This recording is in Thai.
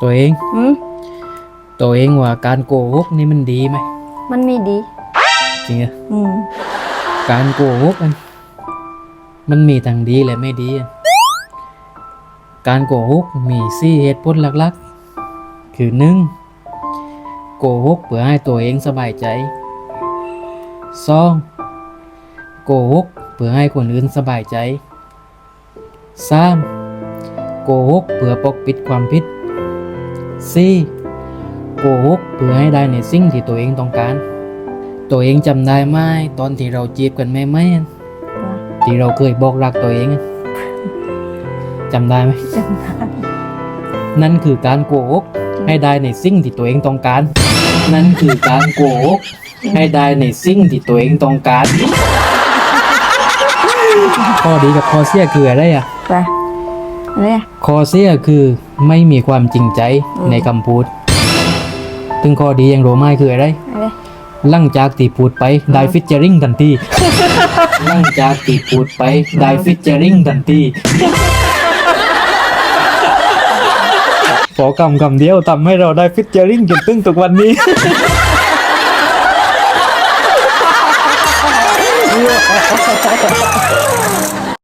ตัวเอง อืมตัวเองว่าการโกหกนี่มันดีไหมมันไม่ดี จริงอะอืมการโกหกมันมันมีทั้งดีและไม่ดีอะการโกหกมีสี่เหตุผลหลักๆ คือหนึ่งโกหกเพื่อให้ตัวเองสบายใจสองโกหกเพื่อให้คนอื่นสบายใจสามโกหกเพื่อปกปิดความผิด สี่โกหกเพื่อให้ได้ในสิ่งที่ตัวเองต้องการ ตัวเองจำได้ไหมตอนที่เราจีบกันแม่แม่นที่เราเคยบอกรักตัวเองอะจำได้ไหมจำได้นั่นคือการโกหกให้ได้ในสิ่งที่ตัวเองต้องการ นั่นคือการโกหกให้ได้ในสิ่งที่ตัวเองต้องการ ข้อดีกับข้อเสียคืออะไรอะไป อะไรอะข้อเสียคือไม่มีความจริงใจอืม ในคำพูดถึงข้อดียังรู้ไหมคืออะไร อะไร หลังจากที่พูดไปได้ฟิชเจอริงทันที หลังจากที่พูดไปได้ฟิชเจอริงทันทีขอคำคำเดียวทำให้เราได้ฟิชเจอริงจนถึงทุกวันนี้